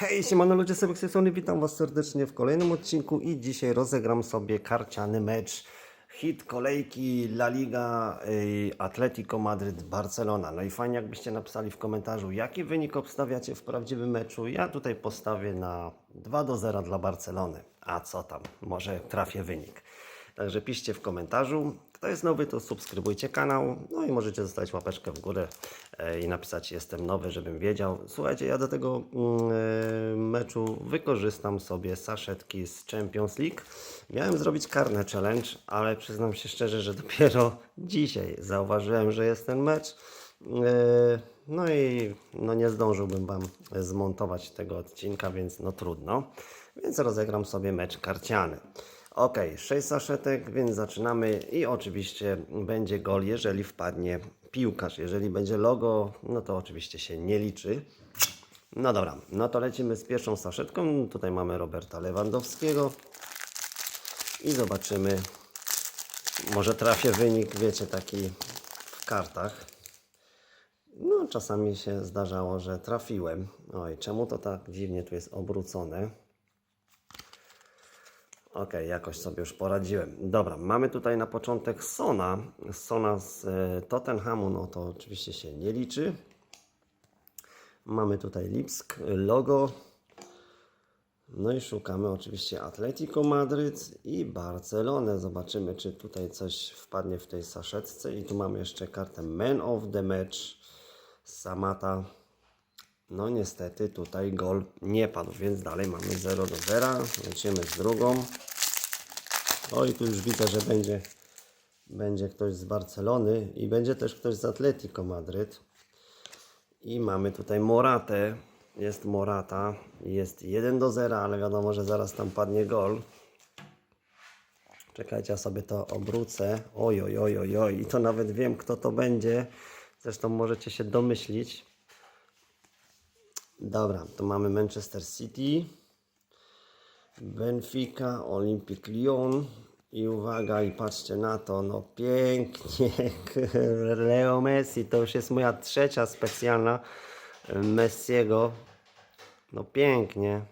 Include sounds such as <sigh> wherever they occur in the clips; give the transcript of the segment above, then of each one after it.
Hej, siemano ludzie, sobie strony, witam was serdecznie w kolejnym odcinku i dzisiaj rozegram sobie karciany mecz. Hit kolejki La Liga y, Atletico Madryt Barcelona. No i fajnie jakbyście napisali w komentarzu, jaki wynik obstawiacie w prawdziwym meczu. Ja tutaj postawię na 2 do 0 dla Barcelony. A co tam, może trafię wynik. Także piszcie w komentarzu. Kto jest nowy, to subskrybujcie kanał. No i możecie zostawić łapeczkę w górę e, i napisać jestem nowy, żebym wiedział. Słuchajcie, ja do tego mm, e, meczu wykorzystam sobie saszetki z Champions League. Miałem zrobić karne challenge, ale przyznam się szczerze, że dopiero dzisiaj zauważyłem, że jest ten mecz. E, No i no nie zdążyłbym Wam zmontować tego odcinka, więc no trudno. Więc rozegram sobie mecz karciany. Ok, 6 saszetek, więc zaczynamy i oczywiście będzie gol, jeżeli wpadnie piłkarz. Jeżeli będzie logo, no to oczywiście się nie liczy. No dobra, no to lecimy z pierwszą saszetką. Tutaj mamy Roberta Lewandowskiego i zobaczymy. Może trafię wynik, wiecie, taki w kartach. No, czasami się zdarzało, że trafiłem. Oj, czemu to tak dziwnie tu jest obrócone? Ok, jakoś sobie już poradziłem. Dobra, mamy tutaj na początek Sona. Sona z e, Tottenhamu, no to oczywiście się nie liczy. Mamy tutaj Lipsk, logo. No i szukamy oczywiście Atletico Madryt i Barcelonę. Zobaczymy, czy tutaj coś wpadnie w tej saszetce. I tu mamy jeszcze kartę Man of the Match Samata. No niestety tutaj gol nie padł, więc dalej mamy 0 do 0. Lecimy z drugą. Oj, tu już widzę, że będzie, będzie ktoś z Barcelony i będzie też ktoś z Atletico Madryt. I mamy tutaj Moratę. Jest Morata. Jest 1 do 0, ale wiadomo, że zaraz tam padnie gol. Czekajcie, ja sobie to obrócę. Oj, oj, oj, oj, oj. I to nawet wiem, kto to będzie. Zresztą możecie się domyślić. Dobra, to mamy Manchester City, Benfica, Olympic Lyon i uwaga, i patrzcie na to, no pięknie, <laughs> Leo Messi, to już jest moja trzecia specjalna Messiego, no pięknie,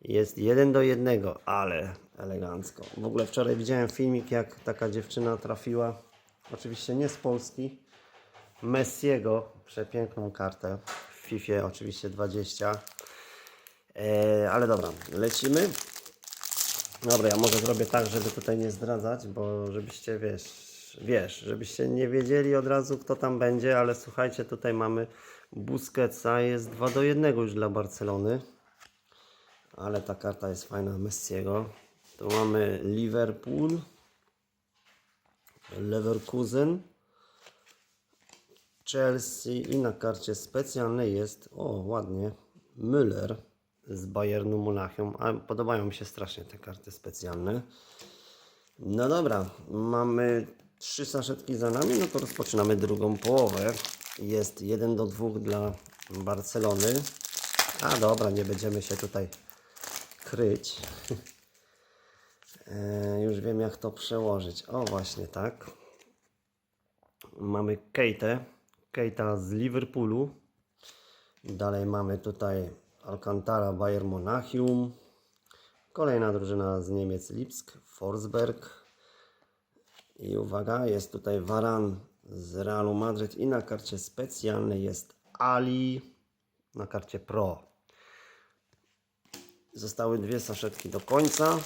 jest jeden do jednego, ale elegancko. W ogóle wczoraj widziałem filmik, jak taka dziewczyna trafiła, oczywiście nie z Polski, Messiego, przepiękną kartę FIFA oczywiście 20. E, ale dobra, lecimy. Dobra, ja może zrobię tak, żeby tutaj nie zdradzać, bo żebyście wiesz, wiesz, żebyście nie wiedzieli od razu kto tam będzie, ale słuchajcie, tutaj mamy Busquetsa, jest 2 do 1 już dla Barcelony. Ale ta karta jest fajna Messiego. Tu mamy Liverpool, Leverkusen, Chelsea i na karcie specjalnej jest, o ładnie, Müller z Bayernu Monachium. A podobają mi się strasznie te karty specjalne. No dobra, mamy trzy saszetki za nami, no to rozpoczynamy drugą połowę. Jest 1 do 2 dla Barcelony. A dobra, nie będziemy się tutaj kryć. E, Już wiem jak to przełożyć. O właśnie tak. Mamy Keitę. Keita z Liverpoolu. Dalej mamy tutaj Alcantara Bayern Monachium. Kolejna drużyna z Niemiec Lipsk, Forsberg. I uwaga, jest tutaj Varan z Realu Madryt i na karcie specjalnej jest Ali na karcie Pro. Zostały dwie saszetki do końca.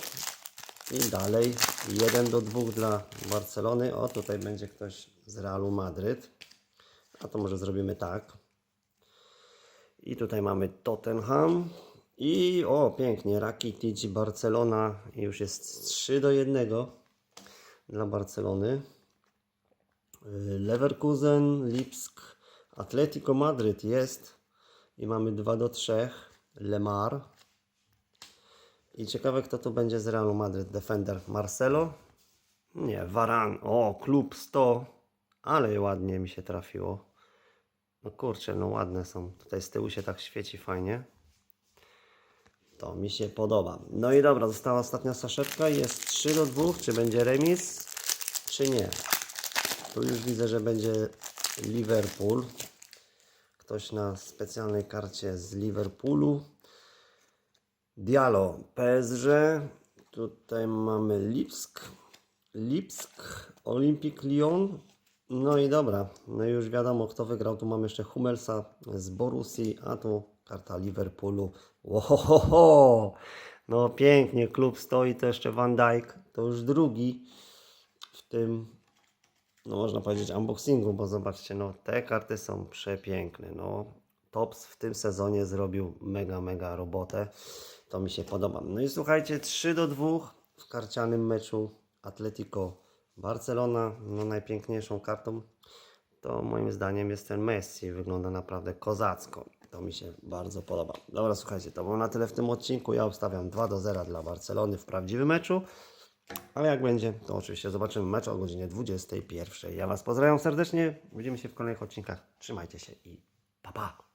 I dalej 1 do 2 dla Barcelony. O, tutaj będzie ktoś z Realu Madryt. A to może zrobimy tak. I tutaj mamy Tottenham. I o, pięknie, Rakitic Barcelona. Już jest 3 do 1 dla Barcelony. Leverkusen, Lipsk, Atletico Madryt jest. I mamy 2 do 3. Lemar. I ciekawe kto tu będzie z Realu Madryt. Defender Marcelo. Nie, Varan. O, klub 100. Ale ładnie mi się trafiło. No kurczę, no ładne są. Tutaj z tyłu się tak świeci fajnie. To mi się podoba. No i dobra, została ostatnia saszetka. Jest 3 do 2. Czy będzie remis, czy nie? Tu już widzę, że będzie Liverpool. Ktoś na specjalnej karcie z Liverpoolu. Dialo, PSG. Tutaj mamy Lipsk. Lipsk, Olympic Lyon. No i dobra, no już wiadomo kto wygrał. Tu mamy jeszcze Hummelsa z Borussii, a tu karta Liverpoolu. Ohohoho! No pięknie, klub stoi, to jeszcze Van Dijk. To już drugi w tym, no można powiedzieć unboxingu, bo zobaczcie, no te karty są przepiękne. No Tops w tym sezonie zrobił mega, mega robotę. To mi się podoba. No i słuchajcie, 3 do 2 w karcianym meczu Atletico Barcelona. No najpiękniejszą kartą to moim zdaniem jest ten Messi. Wygląda naprawdę kozacko. To mi się bardzo podoba. Dobra, słuchajcie, to było na tyle w tym odcinku. Ja obstawiam 2 do 0 dla Barcelony w prawdziwym meczu. Ale jak będzie, to oczywiście zobaczymy mecz o godzinie 21. Ja Was pozdrawiam serdecznie. Widzimy się w kolejnych odcinkach. Trzymajcie się i pa pa!